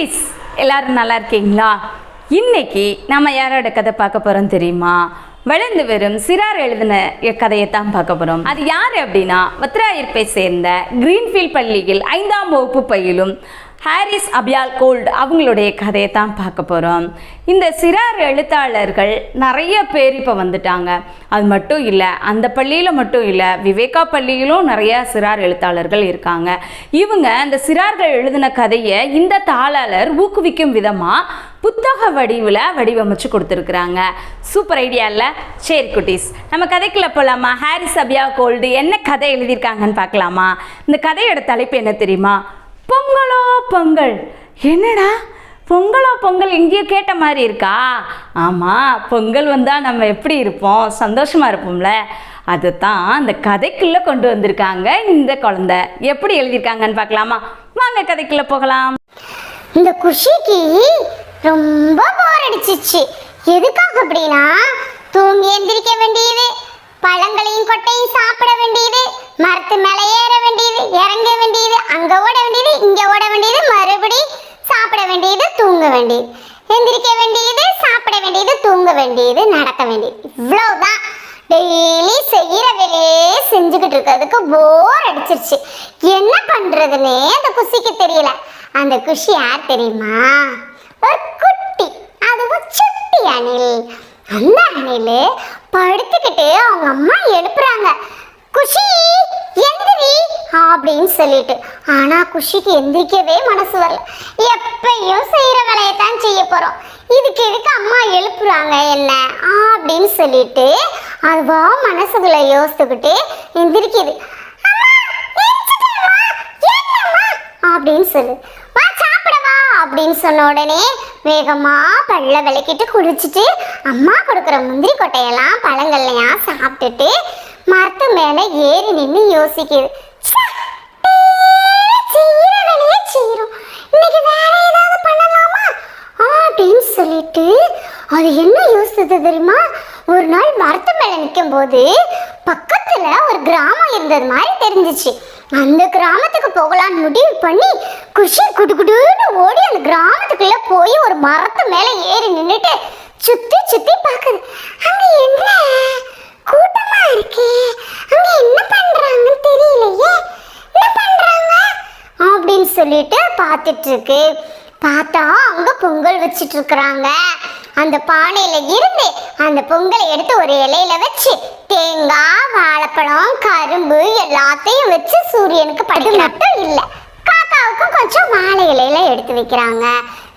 குட்டீஸ் எல்லாரும் நல்லா இருக்கீங்களா? இன்னைக்கு நம்ம யாரோட கதை பார்க்க போறோம் தெரியுமா? வளர்ந்து வரும் சிறார் எழுதின கதையை தான் பார்க்க போறோம். அது யார் அப்படின்னா வத்ராயிருப்பை சேர்ந்த கிரீன்ஃபீல்ட் பள்ளியில் ஐந்தாம் வகுப்பு பயிலும் ஹாரிஸ் அபியால் கோல்ட் அவங்களுடைய கதையை தான் பார்க்க போகிறோம் இந்த சிறார் எழுத்தாளர்கள் நிறைய பேர் இப்போ வந்துட்டாங்க. அது மட்டும் இல்லை அந்த பள்ளியில் மட்டும் இல்லை விவேகா பள்ளியிலும் நிறைய சிறார் எழுத்தாளர்கள் இருக்காங்க. இவங்க அந்த சிறார்கள் எழுதின கதையை இந்த தாளாளர் ஊக்குவிக்கும் விதமாக புத்தக வடிவில் வடிவமைச்சு கொடுத்துருக்குறாங்க. சூப்பர் ஐடியா இல்லை? சரி குட்டீஸ் நம்ம கதைக்குள்ள போகலாமா ஹாரிஸ் அபியா கோல்டு என்ன கதை எழுதியிருக்காங்கன்னு பார்க்கலாமா? இந்த கதையோட தலைப்பு என்ன தெரியுமா? பொங்கலோ பொங்கல். என்னடா? பொங்கலோ பொங்கல் எங்கேயோ கேட்ட மாதிரி இருக்கா? ஆமாம் பொங்கல் வந்தால் நம்ம எப்படி இருப்போம்? சந்தோஷமாக இருப்போம்ல. அதுதான் அந்த கதைக்குள்ளே கொண்டு வந்திருக்காங்க இந்த குழந்தை. எப்படி எழுதியிருக்காங்கன்னு பார்க்கலாமா? வாங்க கதைக்குள்ளே போகலாம். இந்த குஷிக்கு ரொம்ப போர் அடிச்சிச்சு. எதுக்காக அப்படின்னா தூங்கி எந்திரிக்க வேண்டியது. பழங்களையும் கொட்டையும் சாப்பிட வேண்டியது மரத்து மேலே ஏற வேண்டியது இறங்க வேண்டியது அங்க ஓட வேண்டியது இங்க ஓட வேண்டியது மறுபடி சாப்பிட வேண்டியது தூங்க வேண்டியது. எந்திரிக்க வேண்டியது சாப்பிட வேண்டியது தூங்க வேண்டியது நடக்க வேண்டியது. இவ்வளவுதான். டெய்லி செய்யற வேலையே செஞ்சுக்கிட்டு இருக்கிறதுக்கு போர் அடிச்சிருச்சு. என்ன பண்றதுன்னே அந்த குஷிக்கு தெரியல. அந்த குஷி யார் தெரியுமா? ஒரு குட்டி அதுவும் சுட்டி அணில். அந்த அணில் படுத்துக்கிட்டு அவங்க அம்மா எழுப்புறாங்க. குஷி எந்திரி அப்படின்னு சொல்லிட்டு. ஆனா குஷிக்கு எந்திரிக்கவே மனசு வரல. எப்பயும் செய்யற வேலையை தான் செய்ய போறோம். இதுக்கு எதுக்கு அம்மா எழுப்புறாங்க என்ன அப்படின்னு சொல்லிட்டு அதுவா மனசுக்குள்ள யோசித்துக்கிட்டு எந்திரிக்குது. அப்படின்னு சொல்லு. வா சாப்பிடவா? அப்படின்னு சொன்ன உடனே வேகமாக பல்ல விளக்கிட்டு குடிச்சிட்டு அம்மா கொடுக்குற முந்திரி கொட்டையெல்லாம் பழங்கள்லையா சாப்பிட்டுட்டு மரத்து மேலே ஏறி நின்று யோசிக்குது. இன்னைக்கு வேற பண்ணலாமா? அப்படின்னு சொல்லிட்டு அது என்ன யோசிச்சது தெரியுமா? ஒரு நாள் மரத்து மேலே நிற்கும் போது பக்கத்தில் ஒரு கிராமம் இருந்தது மாதிரி தெரிஞ்சிச்சு. அந்த கிராமத்துக்கு போகலான்னு முடிவு பண்ணி குஷி குடுகுடுன்னு ஓடி அந்த கிராமத்துக்குள்ள போய் ஒரு மரத்து மேல ஏறி நின்றுட்டு சுத்தி சுத்தி பாக்குது. அங்க என்ன கூட்டமா இருக்கே? அங்க என்ன பண்றாங்கன்னு தெரியலையே. என்ன பண்றாங்க? அப்படின்னு சொல்லிட்டு பார்த்துட்டு இருக்கு. பார்த்தா அங்க பொங்கல் வச்சிட்டு இருக்கிறாங்க. அந்த பானையில இருந்து அந்த பொங்கலை எடுத்து ஒரு இலையில வச்சு தேங்காய் வாழைப்பழம் கரும்பு எல்லாத்தையும் வச்சு சூரியனுக்கு படு மட்டும் இல்லை. காக்காவுக்கும் கொஞ்சம் வாழை இலையில எடுத்து வைக்கிறாங்க.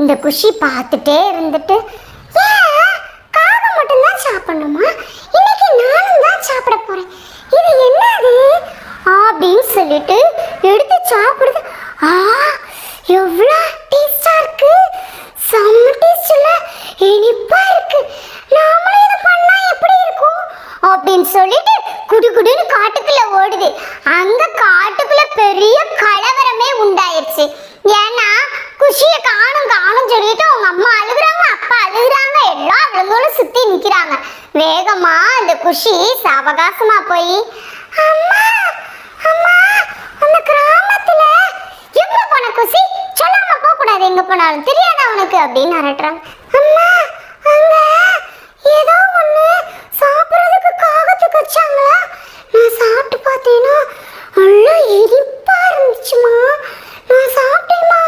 இந்த குஷி பார்த்துட்டே இருந்துட்டு காக்கா மட்டும்தான் சாப்பிடணுமா? இன்னைக்கு நானும் தான் சாப்பிட போறேன். இது என்னது? அப்படின்னு சொல்லிட்டு எடுத்து சாப்பிடுது. ஆ எவ்வளோ டேஸ்டா இருக்கு செம்ம டேஸ்ட்ல இனிப்பா இருக்கு நாமளும் இது பண்ணா எப்படி இருக்கும் அப்படின்னு சொல்லிட்டு குடுகுடுன்னு காட்டுக்குள்ள ஓடுது அங்க காட்டுக்குள்ள பெரிய கலவரமே உண்டாயிருச்சு ஏன்னா குஷியை காணும் காணும் சொல்லிட்டு அவங்க அம்மா அழுகுறாங்க அப்பா அழுகுறாங்க எல்லாம் விலங்குகளும் சுத்தி நிக்கிறாங்க. வேகமா அந்த குஷி சாவகாசமா போய் அம்மா அம்மா அந்த கிராமத்துல எங்க போன குஷி? சொல்லாம போக கூடாது எங்க போனாலும் தெரியாதா உனக்கு? அப்படின்னு அரட்டுறாங்க அம்மா அங்க ஏதோ ஒண்ணு சாப்பிடுறதுக்கு காகத்துக்கு வச்சாங்களா நான் சாப்பிட்டு பார்த்தேன்னா நல்லா இனிப்பா இருந்துச்சுமா நான் சாப்பிட்டேம்மா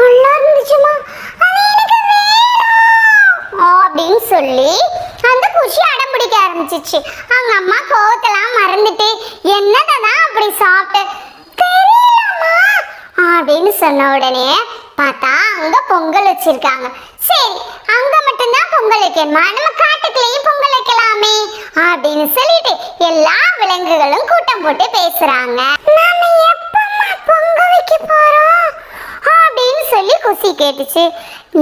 நல்லா இருந்துச்சுமா அது எனக்கு வேணும் அப்படின்னு சொல்லி அந்த குஷி அடம் பிடிக்க ஆரம்பிச்சிச்சு அவங்க அம்மா கோவத்தெல்லாம் மறந்துட்டு என்னதான் அப்படி சாப்பிட்டு? தெரியலம்மா அப்படின்னு சொன்ன உடனே பார்த்தா அங்க பொங்கல் வச்சிருக்காங்க. சரி அங்க மட்டும்தான் பொங்கல் வைக்கணுமா? நம்ம காட்டுக்குள்ளேயும் பொங்கல் வைக்கலாமே அப்படின்னு சொல்லிட்டு எல்லா விலங்குகளும் கூட்டம் போட்டு பேசுறாங்க. நாம எப்பமா பொங்கல் வைக்க போறோம்? அப்படின்னு சொல்லி குசி கேட்டுச்சு.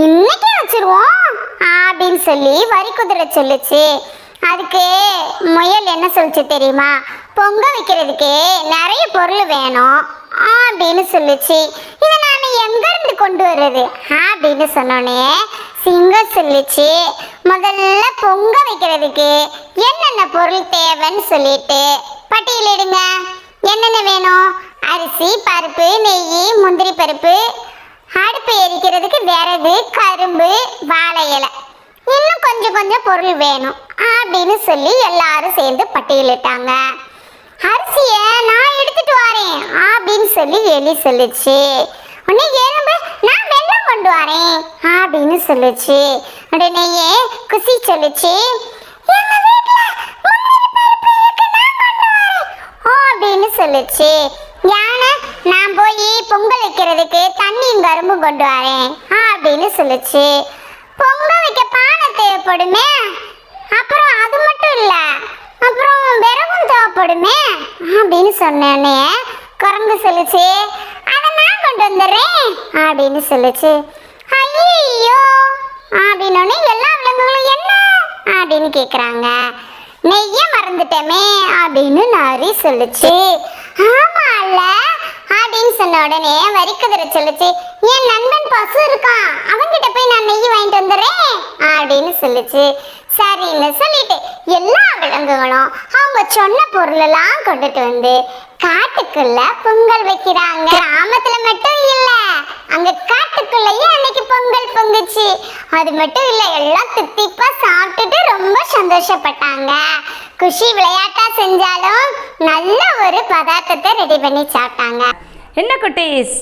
இன்னைக்கே வச்சிருவோம் அப்படின்னு சொல்லி வரி குதிரை சொல்லுச்சு. அதுக்கு முயல் என்ன சொல்லுச்சு தெரியுமா? பொங்க வைக்கிறதுக்கு நிறைய பொருள் வேணும் அப்படின்னு சொல்லுச்சு. இதை நான் எங்கேருந்து கொண்டு வர்றது? அப்படின்னு சொன்னோடனே சிங்கம் சொல்லுச்சு முதல்ல பொங்க வைக்கிறதுக்கு என்னென்ன பொருள் தேவைன்னு சொல்லிட்டு பட்டியலிடுங்க என்னென்ன வேணும்? அரிசி பருப்பு நெய் முந்திரி பருப்பு. அடுப்பு எரிக்கிறதுக்கு விறகு கரும்பு வாழை இலை. கொஞ்சம் கொஞ்சம் பொருள் வேணும் அப்படின்னு சொல்லி எல்லாரும் சேர்ந்து பட்டியலிட்டாங்க. அரிசிய நான் எடுத்துட்டு வரேன் அப்படின்னு சொல்லி எலி சொல்லுச்சு. உடனே எறும்பு நான் வெள்ளம் கொண்டு வரேன் அப்படின்னு சொல்லுச்சு. உடனேயே குசி சொல்லுச்சு அப்படின்னு சொல்லுச்சு. யானை நான் போய் பொங்கல் வைக்கிறதுக்கு தண்ணியும் கரும்பும் கொண்டு வரேன் அப்படின்னு சொல்லுச்சு. பொங்கல் வைக்க தேவைப்படுமே? அப்புறம் அது மட்டும் இல்ல அப்புறம் விறகும் தேவைப்படுமே? அப்படின்னு சொன்னோடனே குரங்கு சொல்லுச்சு அதை நான் கொண்டு வந்துடுறேன் அப்படின்னு சொல்லுச்சு. ஐயோ அப்படின்னோடனே எல்லா விலங்குகளும் என்ன? அப்படின்னு கேட்குறாங்க நெய்ய மறந்துட்டோமே அப்படின்னு நரி சொல்லுச்சு. ஆமால அப்படின்னு சொன்ன உடனே வரிக்குதிரை சொல்லுச்சு என் நண்பன் பசு இருக்கான் அவன்கிட்ட போய் நான் நெய் வாங்கிட்டு வந்துடுறேன் அப்படின்னு சொல்லுச்சு. சரின்னு சொல்லிட்டு எல்லா விலங்குகளும் அவங்க சொன்ன பொருளெல்லாம் கொண்டுட்டு வந்து காட்டுக்குள்ள பொங்கல் வைக்கிறாங்க. கிராமத்துல மட்டும் இல்ல அங்க காட்டுக்குள்ளயே அன்னைக்கு பொங்கல் பொங்குச்சு. அது மட்டும் இல்ல எல்லாம் தித்திப்பா சாப்பிட்டுட்டு ரொம்ப சந்தோஷப்பட்டாங்க. குஷி விளையாட்டா செஞ்சாலும் நல்ல ஒரு பதார்த்தத்தை ரெடி பண்ணி சாப்பிட்டாங்க. என்ன குட்டீஸ்?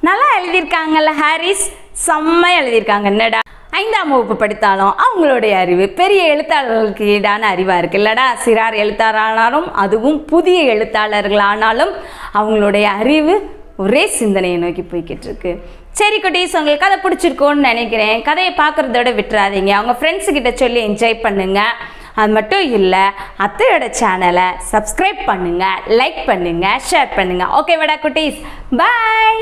நல்லா எழுதியிருக்காங்கல்ல ஹாரிஸ்? செம்மையாக எழுதியிருக்காங்க. என்னடா? ஐந்தாம் வகுப்பு படித்தாலும் அவங்களுடைய அறிவு பெரிய எழுத்தாளர்களுக்கு ஈடான அறிவாக இருக்கு. இல்லடா சிறார் எழுத்தாளரானாலும் அதுவும் புதிய எழுத்தாளர்களானாலும் அவங்களுடைய அறிவு ஒரே சிந்தனையை நோக்கி போய்கிட்டு இருக்கு சரி குட்டீஸ் உங்களுக்கு கதை பிடிச்சிருக்கோன்னு நினைக்கிறேன். கதையை பார்க்குறதோட விட்டுறாதீங்க. அவங்க ஃப்ரெண்ட்ஸு கிட்ட சொல்லி என்ஜாய் பண்ணுங்கள் அது மட்டும் இல்லை அத்தையோட சேனலை சப்ஸ்கிரைப் பண்ணுங்கள் லைக் பண்ணுங்கள் ஷேர் பண்ணுங்கள் ஓகே வடா குட்டீஸ். பாய்